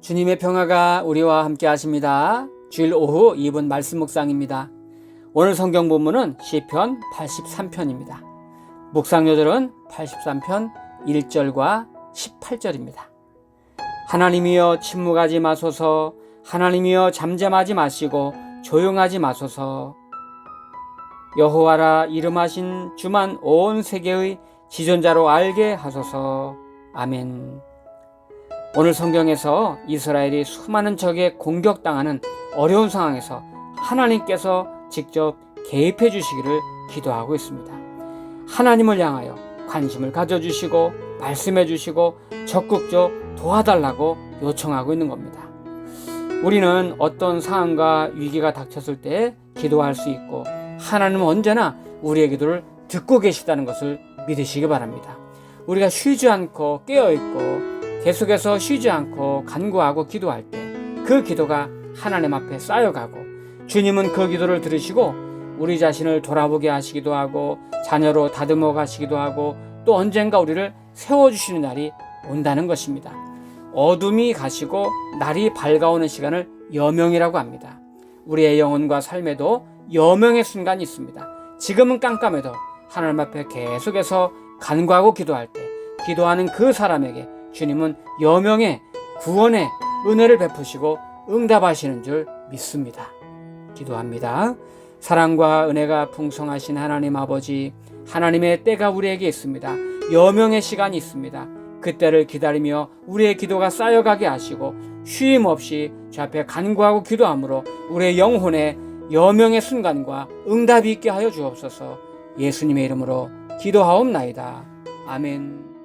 주님의 평화가 우리와 함께 하십니다. 주일 오후 2분 말씀 묵상입니다. 오늘 성경 본문은 시편 83편입니다. 묵상 요절은 83편 1절과 18절입니다. 하나님이여 침묵하지 마소서 하나님이여 잠잠하지 마시고 조용하지 마소서 여호와라 이름하신 주만 온 세계의 지존자로 알게 하소서 아멘 오늘 성경에서 이스라엘이 수많은 적에 공격당하는 어려운 상황에서 하나님께서 직접 개입해 주시기를 기도하고 있습니다. 하나님을 향하여 관심을 가져주시고 말씀해 주시고 적극적 도와달라고 요청하고 있는 겁니다. 우리는 어떤 상황과 위기가 닥쳤을 때 기도할 수 있고 하나님은 언제나 우리의 기도를 듣고 계시다는 것을 믿으시기 바랍니다. 우리가 쉬지 않고 깨어 있고 계속해서 쉬지 않고 간구하고 기도할 때 그 기도가 하나님 앞에 쌓여가고 주님은 그 기도를 들으시고 우리 자신을 돌아보게 하시기도 하고 자녀로 다듬어 가시기도 하고 또 언젠가 우리를 세워주시는 날이 온다는 것입니다. 어둠이 가시고 날이 밝아오는 시간을 여명이라고 합니다. 우리의 영혼과 삶에도 여명의 순간이 있습니다. 지금은 깜깜해도 하나님 앞에 계속해서 간구하고 기도할 때 기도하는 그 사람에게 주님은 여명의 구원의 은혜를 베푸시고 응답하시는 줄 믿습니다. 기도합니다. 사랑과 은혜가 풍성하신 하나님 아버지, 하나님의 때가 우리에게 있습니다. 여명의 시간이 있습니다. 그때를 기다리며 우리의 기도가 쌓여가게 하시고 쉼 없이 주 앞에 간구하고 기도함으로 우리의 영혼에 여명의 순간과 응답이 있게 하여 주옵소서 예수님의 이름으로 기도하옵나이다. 아멘.